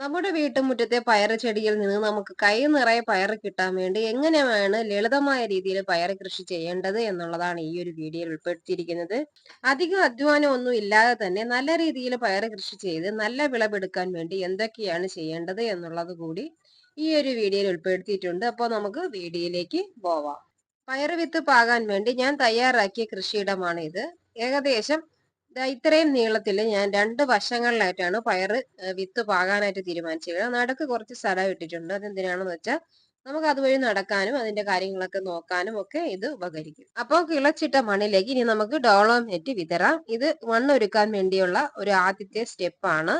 നമ്മുടെ വീട്ടുമുറ്റത്തെ പയർ ചെടിയിൽ നിന്ന് നമുക്ക് കൈ നിറയെ പയർ കിട്ടാൻ വേണ്ടി എങ്ങനെയാണ് ലളിതമായ രീതിയിൽ പയർ കൃഷി ചെയ്യേണ്ടത് എന്നുള്ളതാണ് ഈ ഒരു വീഡിയോയിൽ ഉൾപ്പെടുത്തിയിരിക്കുന്നത്. അധികം അധ്വാനം ഒന്നും ഇല്ലാതെ തന്നെ നല്ല രീതിയിൽ പയർ കൃഷി ചെയ്ത് നല്ല വിളവെടുക്കാൻ വേണ്ടി എന്തൊക്കെയാണ് ചെയ്യേണ്ടത് എന്നുള്ളത് കൂടി ഈ ഒരു വീഡിയോയിൽ ഉൾപ്പെടുത്തിയിട്ടുണ്ട്. അപ്പോൾ നമുക്ക് വീഡിയോയിലേക്ക് പോവാം. പയർ വിത്ത് പാകാൻ വേണ്ടി ഞാൻ തയ്യാറാക്കിയ കൃഷിയിടമാണ് ഇത് ഏകദേശം ഇത്രയും നീളത്തിൽ ഞാൻ രണ്ട് വശങ്ങളിലായിട്ടാണ് പയറ് വിത്ത് പാകാനായിട്ട് തീരുമാനിച്ചത് നടക്ക് കുറച്ച് സ്ഥലം ഇട്ടിട്ടുണ്ട്. അതെന്തിനാണെന്ന് വെച്ചാൽ നമുക്ക് അതുവഴി നടക്കാനും അതിന്റെ കാര്യങ്ങളൊക്കെ നോക്കാനും ഒക്കെ ഇത് ഉപകരിക്കും. അപ്പോൾ കിളച്ചിട്ട മണ്ണിലേക്ക് ഇനി നമുക്ക് ഡോളോമേറ്റ് വിതറാം. ഇത് മണ്ണൊരുക്കാൻ വേണ്ടിയുള്ള ഒരു ആദ്യത്തെ സ്റ്റെപ്പാണ്.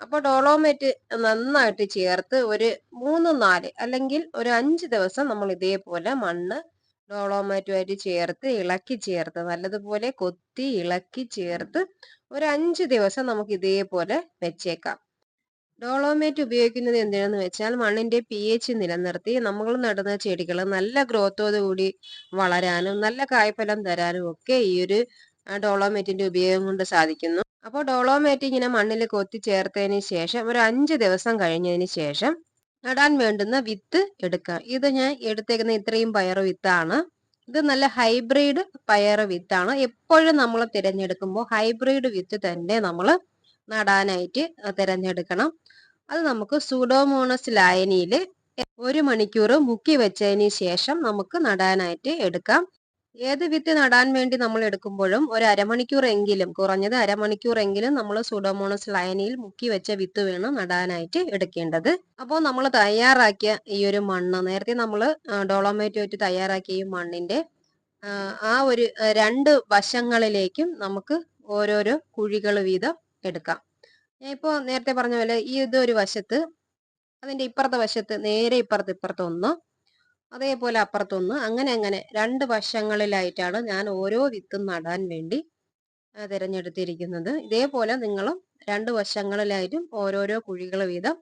അപ്പോൾ ഡോളോമേറ്റ് നന്നായിട്ട് ചേർത്ത് ഒരു മൂന്ന് നാല് അല്ലെങ്കിൽ ഒരു അഞ്ച് ദിവസം നമ്മൾ ഇതേപോലെ മണ്ണ് ഡോളോമേറ്റുമായിട്ട് ചേർത്ത് ഇളക്കി ചേർത്ത് നല്ലതുപോലെ കൊത്തി ഇളക്കി ചേർത്ത് ഒരു അഞ്ച് ദിവസം നമുക്ക് ഇതേപോലെ വെച്ചേക്കാം. ഡോളോമേറ്റ് ഉപയോഗിക്കുന്നത് എന്തിനാന്ന് വെച്ചാൽ മണ്ണിന്റെ പി എച്ച് നിലനിർത്തി നമ്മൾ നടുന്ന ചെടികൾ നല്ല ഗ്രോത്തോടു കൂടി വളരാനും നല്ല കായ്ഫലം തരാനും ഒക്കെ ഈ ഒരു ഡോളോമേറ്റിന്റെ ഉപയോഗം കൊണ്ട് സാധിക്കുന്നു. അപ്പോൾ ഡോളോമേറ്റ് ഇങ്ങനെ മണ്ണിൽ കൊത്തി ചേർത്തതിന് ശേഷം ഒരു അഞ്ച് ദിവസം കഴിഞ്ഞതിന് ശേഷം നടാൻ വേണ്ടുന്ന വിത്ത് എടുക്കുക. ഇത് ഞാൻ എടുത്തേക്കുന്ന ഇത്രയും പയർ വിത്താണ്. ഇത് നല്ല ഹൈബ്രിഡ് പയർ വിത്താണ്. എപ്പോഴും നമ്മൾ തിരഞ്ഞെടുക്കുമ്പോൾ ഹൈബ്രിഡ് വിത്ത് തന്നെ നമ്മൾ നടാനായിട്ട് തിരഞ്ഞെടുക്കണം. അത് നമുക്ക് സൂഡോമോണസ് ലായനിയിൽ ഒരു മണിക്കൂർ മുക്കി വെച്ചതിന് ശേഷം നമുക്ക് നടാനായിട്ട് എടുക്കാം. ഏത് വിത്ത് നടാൻ വേണ്ടി നമ്മൾ എടുക്കുമ്പോഴും ഒരു അരമണിക്കൂർ എങ്കിലും കുറഞ്ഞത് അരമണിക്കൂർ എങ്കിലും നമ്മൾ സുഡോമോണസ് ലൈനിയിൽ മുക്കി വെച്ച വിത്ത് വേണം നടാനായിട്ട് എടുക്കേണ്ടത്. അപ്പോൾ നമ്മൾ തയ്യാറാക്കിയ ഈ ഒരു മണ്ണ് നേരത്തെ നമ്മൾ ഡോളോമേറ്റ് തയ്യാറാക്കിയ ഈ മണ്ണിന്റെ ആ ഒരു രണ്ട് വശങ്ങളിലേക്കും നമുക്ക് ഓരോരോ കുഴികൾ വീതം എടുക്കാം. ഞാൻ ഇപ്പോൾ നേരത്തെ പറഞ്ഞ പോലെ ഈ ഇതൊരു വശത്ത് അതിന്റെ ഇപ്പുറത്തെ വശത്ത് നേരെ ഇപ്പുറത്ത് ഇപ്പുറത്ത് ഒന്ന് അതേപോലെ അപ്പുറത്തൊന്ന്. അങ്ങനെ അങ്ങനെ രണ്ട് വശങ്ങളിലായിട്ടാണ് ഞാൻ ഓരോ വിത്തും നടാൻ വേണ്ടി തിരഞ്ഞെടുത്തിരിക്കുന്നത്. ഇതേപോലെ നിങ്ങളും രണ്ട് വശങ്ങളിലായിട്ടും ഓരോരോ കുഴികൾ വീതം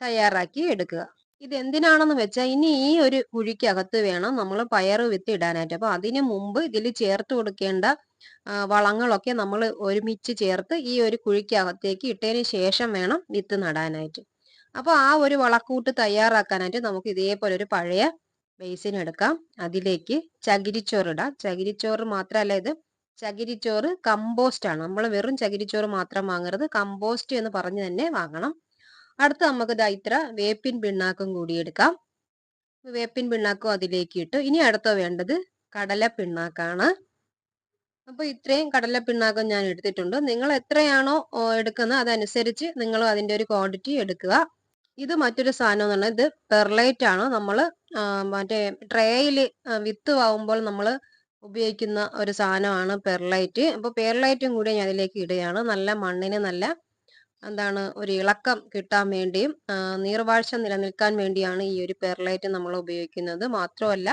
തയ്യാറാക്കി എടുക്കുക. ഇത് എന്തിനാണെന്ന് വെച്ചാൽ ഇനി ഈ ഒരു കുഴിക്കകത്ത് വേണം നമ്മൾ പയർ വിത്ത് ഇടാനായിട്ട്. അപ്പൊ അതിനു മുമ്പ് ഇതിൽ ചേർത്ത് കൊടുക്കേണ്ട വളങ്ങളൊക്കെ നമ്മൾ ഒരുമിച്ച് ചേർത്ത് ഈ ഒരു കുഴിക്കകത്തേക്ക് ഇട്ടതിന് ശേഷം വേണം വിത്ത് നടാനായിട്ട്. അപ്പോൾ ആ ഒരു വളക്കൂട്ട് തയ്യാറാക്കാനായിട്ട് നമുക്ക് ഇതേപോലെ ഒരു പഴയ ബേസിൻ എടുക്കാം. അതിലേക്ക് ചകിരിച്ചോറ് ഇടാം ചകിരിച്ചോറ് മാത്രമല്ല ഇത്. ചകിരിച്ചോറ് കമ്പോസ്റ്റ് ആണ്. നമ്മൾ വെറും ചകിരിച്ചോറ് മാത്രം വാങ്ങരുത്. കമ്പോസ്റ്റ് എന്ന് പറഞ്ഞ് തന്നെ വാങ്ങണം. അടുത്ത് നമുക്ക് ഇത് ഇത്ര വേപ്പിൻ പിണ്ണാക്കും കൂടി എടുക്കാം. വേപ്പിൻ പിണ്ണാക്കും അതിലേക്ക് ഇട്ടു. ഇനി അടുത്ത വേണ്ടത് കടല പിണ്ണാക്കാണ്. അപ്പൊ ഇത്രയും കടല പിണ്ണാക്കും ഞാൻ എടുത്തിട്ടുണ്ട്. നിങ്ങൾ എത്രയാണോ എടുക്കുന്നത് അതനുസരിച്ച് നിങ്ങൾ അതിന്റെ ഒരു ക്വാണ്ടിറ്റി എടുക്കുക. ഇത് മറ്റൊരു സാധനം എന്ന് പറഞ്ഞാൽ ഇത് പെർലൈറ്റ് ആണ്? നമ്മൾ മറ്റേ ട്രേയിൽ വിത്ത് ആവുമ്പോൾ നമ്മൾ ഉപയോഗിക്കുന്ന ഒരു സാധനമാണ് പെർലൈറ്റ് അപ്പോൾ പെർലൈറ്റും കൂടി ഞാൻ അതിലേക്ക് ഇടുകയാണ്. നല്ല മണ്ണിന് നല്ല എന്താണ് ഒരു ഇളക്കം കിട്ടാൻ വേണ്ടിയും നീർവാഴ്ച നിലനിൽക്കാൻ വേണ്ടിയാണ് ഈ ഒരു പെർലൈറ്റ് നമ്മൾ ഉപയോഗിക്കുന്നത്. മാത്രമല്ല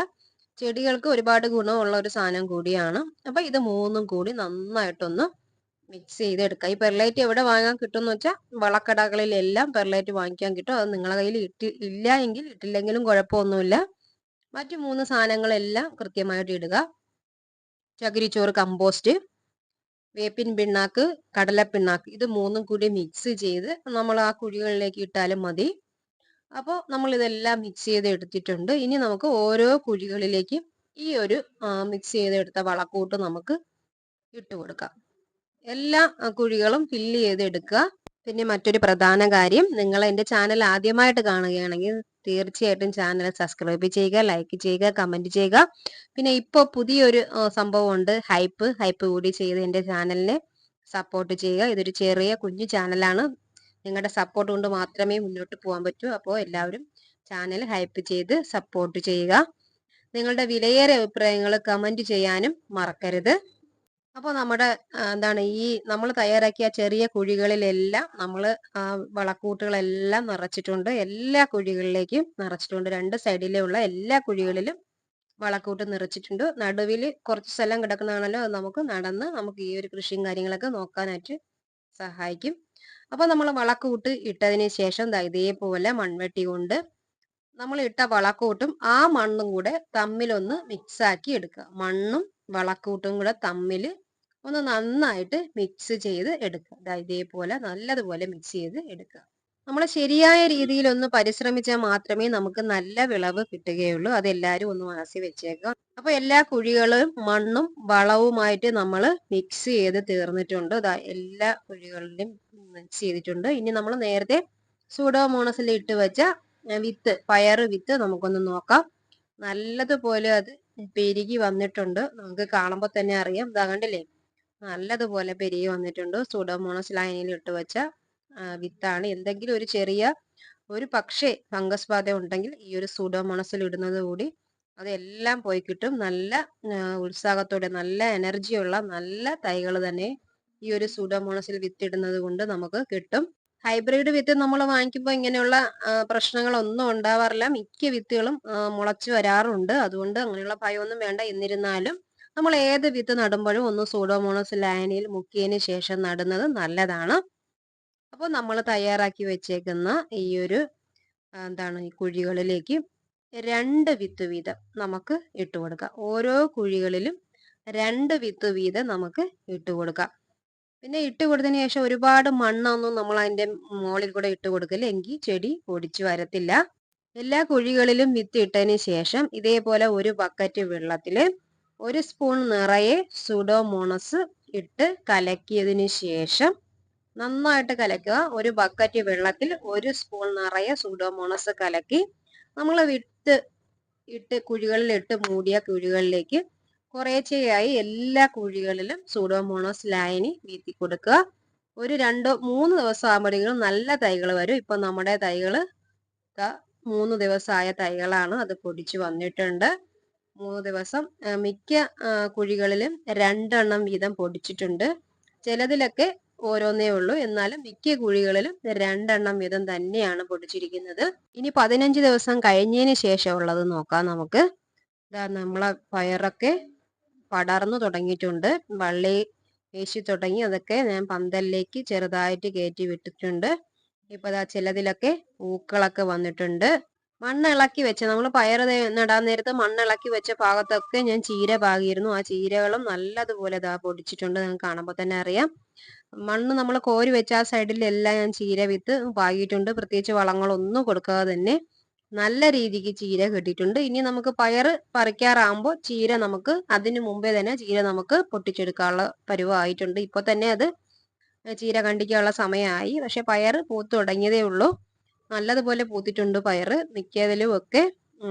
ചെടികൾക്ക് ഒരുപാട് ഗുണമുള്ള ഒരു സാധനം കൂടിയാണ്. അപ്പൊ ഇത് മൂന്നും കൂടി നന്നായിട്ടൊന്ന് മിക്സ് ചെയ്തെടുക്കുക ഈ പെർലൈറ്റ് എവിടെ വാങ്ങാൻ കിട്ടുമെന്ന് വെച്ചാൽ വളക്കടകളിലെല്ലാം പെർലൈറ്റ് വാങ്ങിക്കാൻ കിട്ടും. അത് നിങ്ങളെ കയ്യിൽ ഇട്ടി ഇല്ല എങ്കിൽ ഇട്ടില്ലെങ്കിലും കുഴപ്പമൊന്നുമില്ല. മറ്റു മൂന്ന് സാധനങ്ങളെല്ലാം കൃത്യമായിട്ട് ഇടുക. ചകിരിച്ചോറ് കമ്പോസ്റ്റ് വേപ്പിൻ പിണ്ണാക്ക് കടല പിണ്ണാക്ക് ഇത് മൂന്നും കൂടി മിക്സ് ചെയ്ത് നമ്മൾ ആ കുഴികളിലേക്ക് ഇട്ടാലും മതി. അപ്പോൾ നമ്മൾ ഇതെല്ലാം മിക്സ് ചെയ്ത് എടുത്തിട്ടുണ്ട് ഇനി നമുക്ക് ഓരോ കുഴികളിലേക്കും ഈ ഒരു മിക്സ് ചെയ്തെടുത്ത വളക്കൂട്ട് നമുക്ക് ഇട്ട് കൊടുക്കാം എല്ലാ കുഴികളും ഫില്ല് ചെയ്ത് എടുക്കുക പിന്നെ മറ്റൊരു പ്രധാന കാര്യം നിങ്ങൾ എന്റെ ചാനൽ ആദ്യമായിട്ട് കാണുകയാണെങ്കിൽ തീർച്ചയായിട്ടും ചാനൽ സബ്സ്ക്രൈബ് ചെയ്യുക ലൈക്ക് ചെയ്യുക കമന്റ് ചെയ്യുക. പിന്നെ ഇപ്പോൾ പുതിയൊരു സംഭവമുണ്ട്. ഹൈപ്പ് ഹൈപ്പ് കൂടി ചെയ്ത് എന്റെ ചാനലിനെ സപ്പോർട്ട് ചെയ്യുക. ഇതൊരു ചെറിയ കുഞ്ഞു ചാനലാണ് നിങ്ങളുടെ സപ്പോർട്ട് കൊണ്ട് മാത്രമേ മുന്നോട്ട് പോകാൻ പറ്റൂ. അപ്പോൾ എല്ലാവരും ചാനൽ ഹൈപ്പ് ചെയ്ത് സപ്പോർട്ട് ചെയ്യുക. നിങ്ങളുടെ വിലയേറെ അഭിപ്രായങ്ങൾ കമന്റ് ചെയ്യാനും മറക്കരുത്. അപ്പോൾ നമ്മുടെ എന്താണ് ഈ നമ്മൾ തയ്യാറാക്കിയ ചെറിയ കുഴികളിലെല്ലാം നമ്മൾ വളക്കൂട്ടുകളെല്ലാം നിറച്ചിട്ടുണ്ട്. എല്ലാ കുഴികളിലേക്കും നിറച്ചിട്ടുണ്ട്. രണ്ട് സൈഡിലുള്ള എല്ലാ കുഴികളിലും വളക്കൂട്ട് നിറച്ചിട്ടുണ്ട്. നടുവിൽ കുറച്ച് സ്ഥലം കിടക്കുന്നതാണല്ലോ. നമുക്ക് നടന്ന് നമുക്ക് ഈ ഒരു കൃഷിയും കാര്യങ്ങളൊക്കെ നോക്കാനായിട്ട് സഹായിക്കും. അപ്പോൾ നമ്മൾ വളക്കൂട്ട് ഇട്ടതിന് ശേഷം ഇതേപോലെ മൺവെട്ടി കൊണ്ട് നമ്മൾ ഇട്ട വളക്കൂട്ടും ആ മണ്ണും കൂടെ തമ്മിലൊന്ന് മിക്സാക്കി എടുക്കുക. മണ്ണും വളക്കൂട്ടും കൂടെ തമ്മിൽ ഒന്ന് നന്നായിട്ട് മിക്സ് ചെയ്ത് എടുക്കുക. ഇതേപോലെ നല്ലതുപോലെ മിക്സ് ചെയ്ത് എടുക്കുക. നമ്മൾ ശരിയായ രീതിയിൽ ഒന്ന് പരിശ്രമിച്ചാൽ മാത്രമേ നമുക്ക് നല്ല വിളവ് കിട്ടുകയുള്ളൂ. അതെല്ലാവരും ഒന്ന് മനസ്സിൽ വെച്ചേക്കുക. അപ്പൊ എല്ലാ കുഴികളും മണ്ണും വളവുമായിട്ട് നമ്മൾ മിക്സ് ചെയ്ത് തീർന്നിട്ടുണ്ട്. എല്ലാ കുഴികളിലും മിക്സ് ചെയ്തിട്ടുണ്ട്. ഇനി നമ്മൾ നേരത്തെ സൂഡോമോണസിൽ ഇട്ട് വെച്ച വിത്ത് പയർ വിത്ത് നമുക്കൊന്ന് നോക്കാം. നല്ലതുപോലെ അത് പെരുകി വന്നിട്ടുണ്ട്. നമുക്ക് കാണുമ്പോൾ തന്നെ അറിയാം. ഇതാ കണ്ടില്ലേ? നല്ലതുപോലെ പെരുകി വന്നിട്ടുണ്ട്. സൂഡോമോണസ് ലൈനിൽ ഇട്ട് വെച്ച വിത്താണ്. എന്തെങ്കിലും ഒരു ചെറിയ ഒരു പക്ഷേ ഫംഗസ് ബാധ ഉണ്ടെങ്കിൽ ഈ ഒരു സൂഡോമോണസിൽ ഇടുന്നത് കൂടി അതെല്ലാം പോയി കിട്ടും. നല്ല ഉത്സാഹത്തോടെ നല്ല എനർജിയുള്ള നല്ല തൈകൾ തന്നെ ഈ ഒരു സൂഡോമോണസിൽ വിത്തിടുന്നത് കൊണ്ട് നമുക്ക് കിട്ടും. ഹൈബ്രിഡ് വിത്ത് നമ്മൾ വാങ്ങിക്കുമ്പോൾ ഇങ്ങനെയുള്ള പ്രശ്നങ്ങളൊന്നും ഉണ്ടാവാറില്ല. മിക്ക വിത്തുകളും മുളച്ചു വരാറുണ്ട്. അതുകൊണ്ട് അങ്ങനെയുള്ള ഭയമൊന്നും വേണ്ട. എന്നിരുന്നാലും നമ്മൾ ഏത് വിത്ത് നടുമ്പോഴും ഒന്ന് സൂഡോമോണസ് ലായനിയിൽ മുക്കിയതിന് ശേഷം നടുന്നത് നല്ലതാണ്. അപ്പോൾ നമ്മൾ തയ്യാറാക്കി വെച്ചേക്കുന്ന ഈ ഒരു എന്താണ് ഈ കുഴികളിലേക്ക് രണ്ട് വിത്ത് വീതം നമുക്ക് ഇട്ട് കൊടുക്കാം. ഓരോ കുഴികളിലും രണ്ട് വിത്ത് വീതം നമുക്ക് ഇട്ട് കൊടുക്കാം. പിന്നെ ഇട്ട് കൊടുത്തതിന് ശേഷം ഒരുപാട് മണ്ണൊന്നും നമ്മൾ അതിന്റെ മുകളിൽ കൂടെ ഇട്ട് കൊടുക്കില്ല. എങ്കിൽ ചെടി പൊടിച്ചു വരത്തില്ല. എല്ലാ കുഴികളിലും വിത്ത് ഇട്ടതിന് ശേഷം ഇതേപോലെ ഒരു ബക്കറ്റ് വെള്ളത്തിൽ ഒരു സ്പൂൺ നിറയെ സുഡോമോണസ് ഇട്ട് കലക്കിയതിന് ശേഷം നന്നായിട്ട് കലക്കുക. ഒരു ബക്കറ്റ് വെള്ളത്തിൽ ഒരു സ്പൂൺ നിറയെ സുഡോമോണസ് കലക്കി നമ്മൾ വിട്ട് ഇട്ട് കുഴികളിൽ ഇട്ട് മൂടിയ കുഴികളിലേക്ക് കുറേശ്ശെയായി എല്ലാ കുഴികളിലും സുഡോമോണസ് ലായനി വീത്തി കൊടുക്കുക. ഒരു രണ്ടോ മൂന്ന് ദിവസം ആകുമ്പോഴേക്കും നല്ല തൈകൾ വരും. ഇപ്പൊ നമ്മുടെ തൈകൾ മൂന്ന് ദിവസമായ തൈകളാണ് അത് പൊടിച്ചു വന്നിട്ടുണ്ട്. മൂന്ന് ദിവസം മിക്ക കുഴികളിലും രണ്ടെണ്ണം വീതം പൊടിച്ചിട്ടുണ്ട്. ചിലതിലൊക്കെ ഓരോന്നേ ഉള്ളൂ. എന്നാലും മിക്ക കുഴികളിലും രണ്ടെണ്ണം വീതം തന്നെയാണ് പൊടിച്ചിരിക്കുന്നത്. ഇനി പതിനഞ്ച് ദിവസം കഴിഞ്ഞതിന് ശേഷം ഉള്ളത് നോക്കാം നമുക്ക്. ഇതാ നമ്മളെ പയറൊക്കെ പടർന്നു തുടങ്ങിയിട്ടുണ്ട്. വള്ളി വീശി തുടങ്ങി അതൊക്കെ ഞാൻ പന്തലിലേക്ക് ചെറുതായിട്ട് കയറ്റി വിട്ടിട്ടുണ്ട്. ഇപ്പൊ ദാ ചിലതിലൊക്കെ പൂക്കളൊക്കെ വന്നിട്ടുണ്ട്. മണ്ണിളക്കി വെച്ച നമ്മൾ പയർ നടാൻ നേരത്ത് മണ്ണിളക്കി വെച്ച ഭാഗത്തൊക്കെ ഞാൻ ചീര പാകിയിരുന്നു. ആ ചീരകളും നല്ലതുപോലെ ഇതാ പൊടിച്ചിട്ടുണ്ട്. നിങ്ങൾക്ക് കാണുമ്പോൾ തന്നെ അറിയാം. മണ്ണ് നമ്മൾ കോരി വെച്ച ആ സൈഡിലെല്ലാം ഞാൻ ചീര വിത്ത് പാകിയിട്ടുണ്ട്. പ്രത്യേകിച്ച് വളങ്ങളൊന്നും കൊടുക്കാതെ തന്നെ നല്ല രീതിക്ക് ചീര കിട്ടിയിട്ടുണ്ട്. ഇനി നമുക്ക് പയർ പറിക്കാറാകുമ്പോൾ ചീര നമുക്ക് അതിനു മുമ്പേ തന്നെ ചീര നമുക്ക് പൊട്ടിച്ചെടുക്കാനുള്ള പരുവമായിട്ടുണ്ട് ഇപ്പൊ തന്നെ അത് ചീര കണ്ടിക്കാനുള്ള സമയമായി പക്ഷെ പയർ പൂത്തു തുടങ്ങിയതേ ഉള്ളൂ. നല്ലതുപോലെ പൂത്തിട്ടുണ്ട് പയറ്. മിക്കതിലും ഒക്കെ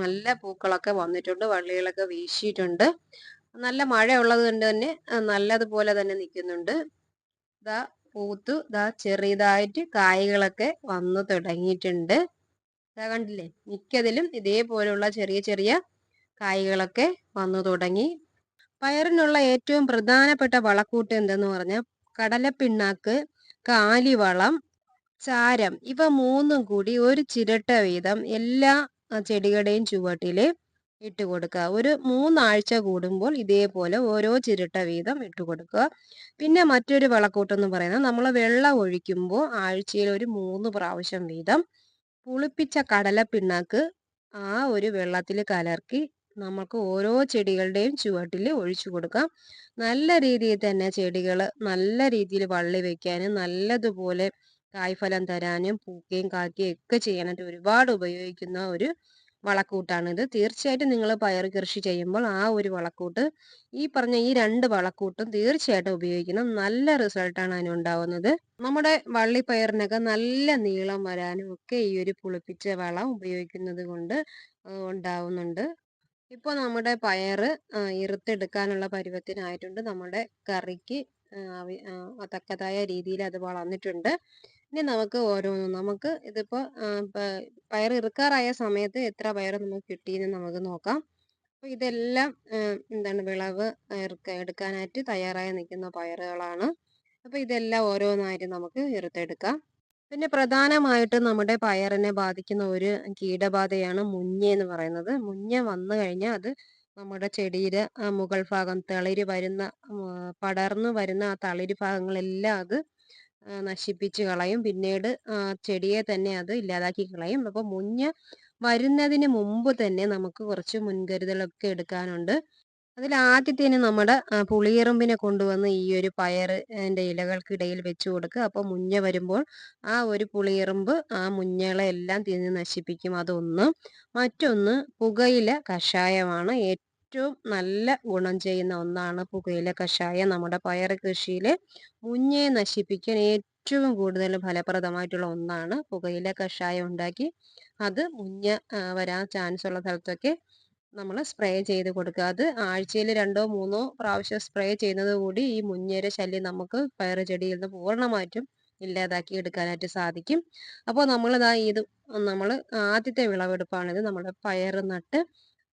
നല്ല പൂക്കളൊക്കെ വന്നിട്ടുണ്ട്. വള്ളികളൊക്കെ വീശിയിട്ടുണ്ട്. നല്ല മഴ ഉള്ളത് കൊണ്ട് തന്നെ നല്ലതുപോലെ തന്നെ നിൽക്കുന്നുണ്ട്. ഇതാ പൂത്തു ഇതാ ചെറിയതായിട്ട് കായ്കളൊക്കെ വന്നു തുടങ്ങിയിട്ടുണ്ട്. ഇതാ കണ്ടില്ലേ? മിക്കതിലും ഇതേപോലുള്ള ചെറിയ ചെറിയ കായ്കളൊക്കെ വന്നു തുടങ്ങി. പയറിനുള്ള ഏറ്റവും പ്രധാനപ്പെട്ട വളക്കൂട്ട് എന്തെന്ന് പറഞ്ഞാൽ കടലപ്പിണ്ണാക്ക് കാലിവളം ചാരം ഇവ മൂന്നും കൂടി ഒരു ചിരട്ട വീതം എല്ലാ ചെടികളുടെയും ചുവട്ടിൽ ഇട്ട് കൊടുക്കുക. ഒരു മൂന്നാഴ്ച കൂടുമ്പോൾ ഇതേപോലെ ഓരോ ചിരട്ട വീതം ഇട്ട് കൊടുക്കുക. പിന്നെ മറ്റൊരു വളക്കൂട്ടെന്ന് പറയുന്നത് നമ്മൾ വെള്ളം ഒഴിക്കുമ്പോൾ ആഴ്ചയിൽ ഒരു മൂന്ന് പ്രാവശ്യം വീതം പുളിപ്പിച്ച കടല പിണ്ണാക്ക് ആ ഒരു വെള്ളത്തിൽ കലർക്കി നമുക്ക് ഓരോ ചെടികളുടെയും ചുവട്ടിൽ ഒഴിച്ചു കൊടുക്കാം നല്ല രീതിയിൽ തന്നെ ചെടികൾ നല്ല രീതിയിൽ വള്ളി വയ്ക്കാനും നല്ലതുപോലെ കായ്ഫലം തരാനും പൂക്കുകയും കാക്കുകയും ഒക്കെ ചെയ്യാനായിട്ട് ഒരുപാട് ഉപയോഗിക്കുന്ന ഒരു വളക്കൂട്ടാണിത്. തീർച്ചയായിട്ടും നിങ്ങൾ പയർ കൃഷി ചെയ്യുമ്പോൾ ആ ഒരു വളക്കൂട്ട് ഈ പറഞ്ഞ ഈ രണ്ട് വളക്കൂട്ടും തീർച്ചയായിട്ടും ഉപയോഗിക്കണം. നല്ല റിസൾട്ടാണ് അതിനുണ്ടാവുന്നത് നമ്മുടെ വള്ളിപ്പയറിനൊക്കെ നല്ല നീളം വരാനും ഒക്കെ ഈ ഒരു പുളിപ്പിച്ച വളം ഉപയോഗിക്കുന്നത് കൊണ്ട് ഉണ്ടാവുന്നുണ്ട്. ഇപ്പോൾ നമ്മുടെ പയർ ഇറുത്തെടുക്കാനുള്ള പരുവത്തിനായിട്ടുണ്ട്. നമ്മുടെ കറിക്ക് തക്കതായ രീതിയിൽ അത് വളർന്നിട്ടുണ്ട്. ഇനി നമുക്ക് ഓരോന്നും. നമുക്ക് ഇതിപ്പോൾ പയർ ഇറുക്കാറായ സമയത്ത് എത്ര പയർ നമുക്ക് കിട്ടിയെന്ന് നമുക്ക് നോക്കാം. അപ്പോൾ ഇതെല്ലാം എന്താണ് വിളവ് എടുക്കാനായിട്ട് തയ്യാറായി നിൽക്കുന്ന പയറുകളാണ്. അപ്പോൾ ഇതെല്ലാം ഓരോന്നായിട്ട് നമുക്ക് ഇറുത്തെടുക്കാം. പിന്നെ പ്രധാനമായിട്ട് നമ്മുടെ പയറിനെ ബാധിക്കുന്ന ഒരു കീടബാധയാണ് മുഞ്ഞ എന്ന് പറയുന്നത്. മുഞ്ഞ വന്നു കഴിഞ്ഞാൽ അത് നമ്മുടെ ചെടിയുടെ മുകൾ ഭാഗം തളിര് വരുന്ന പടർന്നു വരുന്ന ആ തളിര് ഭാഗങ്ങളെല്ലാം അത് നശിപ്പിച്ച് കളയും. പിന്നീട് ചെടിയെ തന്നെ അത് ഇല്ലാതാക്കി കളയും. അപ്പോൾ മുഞ്ഞ വരുന്നതിന് മുമ്പ് തന്നെ നമുക്ക് കുറച്ച് മുൻകരുതലൊക്കെ എടുക്കാനുണ്ട്. അതിൽ ആദ്യത്തേന് നമ്മുടെ പുളിയറുമ്പിനെ കൊണ്ടുവന്ന് ഈ ഒരു പയറിന്റെ ഇലകൾക്കിടയിൽ വെച്ച് കൊടുക്കുക. അപ്പോൾ മുഞ്ഞ വരുമ്പോൾ ആ ഒരു പുളിയറുമ്പ് ആ മുഞ്ഞകളെ എല്ലാം തിന്ന് നശിപ്പിക്കും. അതൊന്ന്. മറ്റൊന്ന് പുകയില കഷായമാണ്. ഏറ്റവും നല്ല ഗുണം ചെയ്യുന്ന ഒന്നാണ് പുകയില കഷായം. നമ്മുടെ പയർ കൃഷിയിൽ മുഞ്ഞെ നശിപ്പിക്കാൻ ഏറ്റവും കൂടുതൽ ഫലപ്രദമായിട്ടുള്ള ഒന്നാണ് പുകയില കഷായം ഉണ്ടാക്കി അത് മുഞ്ഞ വരാൻ ചാൻസ് ഉള്ള സ്ഥലത്തൊക്കെ നമ്മൾ സ്പ്രേ ചെയ്ത് കൊടുക്കുക. അത് ആഴ്ചയിൽ രണ്ടോ മൂന്നോ പ്രാവശ്യം സ്പ്രേ ചെയ്യുന്നത് കൂടി ഈ മുഞ്ഞേര ശല്യം നമുക്ക് പയർ ചെടിയിൽ നിന്ന് പൂർണമായിട്ടും ഇല്ലാതാക്കി എടുക്കാനായിട്ട് സാധിക്കും. അപ്പോൾ നമ്മളിതാ ഇത് നമ്മൾ ആദ്യത്തെ വിളവെടുപ്പാണിത്. നമ്മുടെ പയർ നട്ട്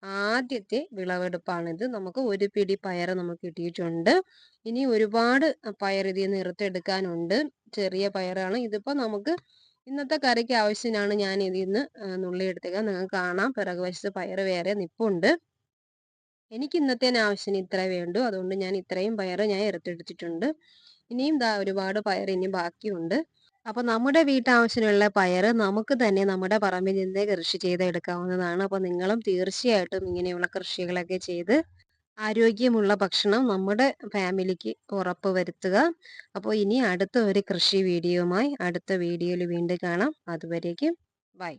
ആദ്യത്തെ വിളവെടുപ്പാണിത്. നമുക്ക് ഒരു പിടി പയർ നമുക്ക് കിട്ടിയിട്ടുണ്ട്. ഇനി ഒരുപാട് പയർ ഇതിൽ നിന്ന് ഇറുത്തെടുക്കാനുണ്ട്. ചെറിയ പയറാണ്. ഇതിപ്പോൾ നമുക്ക് ഇന്നത്തെ കറിക്ക് ആവശ്യത്തിനാണ് ഞാൻ ഇതിൽ നിന്ന് നുള്ളിയെടുത്തേക്കുക നിങ്ങൾക്ക് കാണാം. പിറകുവശത്ത് പയർ വേറെ നിപ്പുണ്ട്. എനിക്ക് ഇന്നത്തെ ആവശ്യം ഇത്ര വേണ്ടു. അതുകൊണ്ട് ഞാൻ ഇത്രയും പയർ ഞാൻ ഇറുത്തെടുത്തിട്ടുണ്ട്. ഇനിയും ദാ ഒരുപാട് പയർ ഇനി ബാക്കിയുണ്ട്. അപ്പോൾ നമ്മുടെ വീട്ടാവശ്യത്തിനുള്ള പയർ നമുക്ക് തന്നെ നമ്മുടെ പറമ്പിൽ നിന്ന് കൃഷി ചെയ്തെടുക്കാവുന്നതാണ്. അപ്പൊ നിങ്ങളും തീർച്ചയായിട്ടും ഇങ്ങനെയുള്ള കൃഷികളൊക്കെ ചെയ്ത് ആരോഗ്യമുള്ള ഭക്ഷണം നമ്മുടെ ഫാമിലിക്ക് ഉറപ്പ് വരുത്തുക. അപ്പോൾ ഇനി അടുത്ത ഒരു കൃഷി വീഡിയോയുമായി അടുത്ത വീഡിയോയിൽ വീണ്ടും കാണാം. അതുവരേക്കും ബൈ.